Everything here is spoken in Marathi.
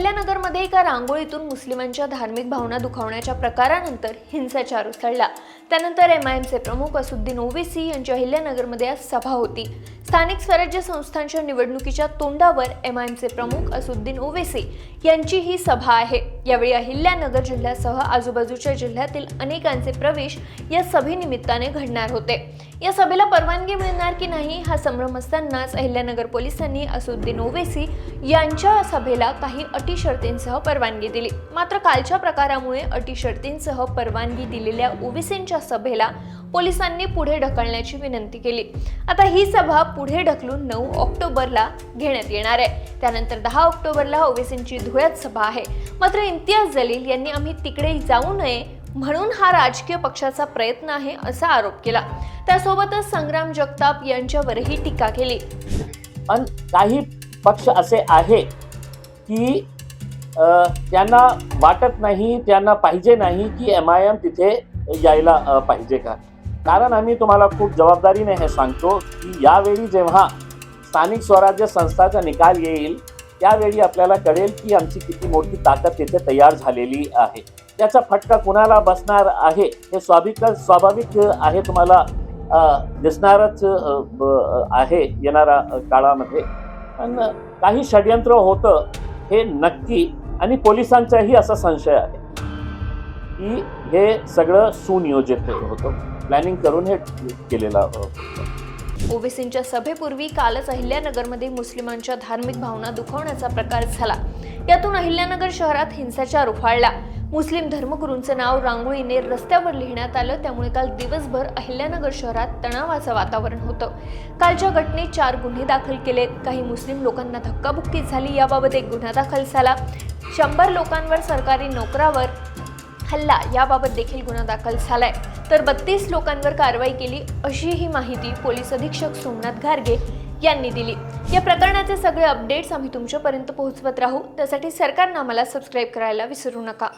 अहिल्यानगरमध्ये एका रांगोळीतून मुस्लिमांच्या धार्मिक भावना दुखावण्याच्या प्रकारानंतर हिंसाचार उसळला. त्यानंतर एम आय एमचे प्रमुख असुद्दीन ओवेसी यांच्या अहिल्यानगरमध्ये आज सभा होती. स्थानिक स्वराज्य संस्थांच्या निवडणुकीच्या तोंडावर एम आय एमचे प्रमुख असुद्दीन ओवेसी यांची ही सभा आहे. यावेळी अहिल्यानगर जिल्ह्यासह आजूबाजूच्या जिल्ह्यातील अनेकांचे प्रवेश या सभेनिमित्ताने घडणार होते. या सभेला परवानगी मिळणार की नाही हा संभ्रम असतानाच अहिल्यानगर पोलिसांनी असुद्दीन ओवेसी यांच्या सभेला काही अटी शर्तींसह परवानगी दिली. मात्र कालच्या प्रकारामुळे अटी शर्तींसह परवानगी दिलेल्या ओवेसींच्या सभेला पोलिसांनी पुढे ढकलण्याची विनंती केली. आता ही सभा पुढे ढकलून नऊ ऑक्टोबरला घेण्यात येणार आहे. त्यानंतर दहा ऑक्टोबरला ओवेसींची धुळ्यात सभा आहे. मात्र इम्तियाज जलील यांनी आम्ही तिकडे जाऊ नये म्हणून हा राजकीय पक्षाचा प्रयत्न आहे असा आरोप केला. त्यासोबतच संग्राम जगताप यांच्यावरही टीका केली. पण काही पक्ष असे आहे की त्यांना वाटत नाही त्यांना पाहिजे नाही की एम आय एम तिथे यायला पाहिजे का? कारण आम्ही तुम्हाला खूप जबाबदारीने हे सांगतो की यावेळी जेव्हा स्थानिक स्वराज्य संस्थाचा निकाल येईल त्यावेळी आपल्याला कळेल की आमची किती मोठी ताकद तिथे तयार झालेली आहे. त्याचा फटका कुणाला बसणार आहे हे स्वाभाविक स्वाभाविक आहे तुम्हाला दिसणारच ब- आहे येणाऱ्या काळामध्ये. पण काही षडयंत्र होतं हे नक्की आणि पोलिसांचाही असा संशय आहे. की हे सगळं सुनियोजित होतं. प्लॅनिंग करून हे केलेलं ओबीसींच्या सभेपूर्वी कालच अहिल्यानगरमध्ये मुस्लिमांच्या धार्मिक भावना दुखावण्याचा प्रकार झाला. यातून अहिल्यानगर शहरात हिंसाचार उफाळला. मुस्लिम धर्मगुरूंचं नाव रांगोळीने रस्त्यावर लिहिण्यात आलं. त्यामुळे काल दिवसभर अहिल्यानगर शहरात तणावाचं वातावरण होतं. कालच्या घटनेत चार गुन्हे दाखल केलेत काही मुस्लिम लोकांना धक्काबुक्की झाली. याबाबत एक गुन्हा दाखल झाला. शंभर लोकांवर सरकारी नोकरावर हल्ला याबाबत देखील गुन्हा दाखल झालाय. तर बत्तीस लोकांवर कारवाई केली अशी ही माहिती पोलीस अधीक्षक सोमनाथ घारगे यांनी दिली. या प्रकरणाचे सगळे अपडेट्स आम्ही तुमच्यापर्यंत पोहोचवत राहू. त्यासाठी सरकारनं आम्हाला सबस्क्राईब करायला विसरू नका.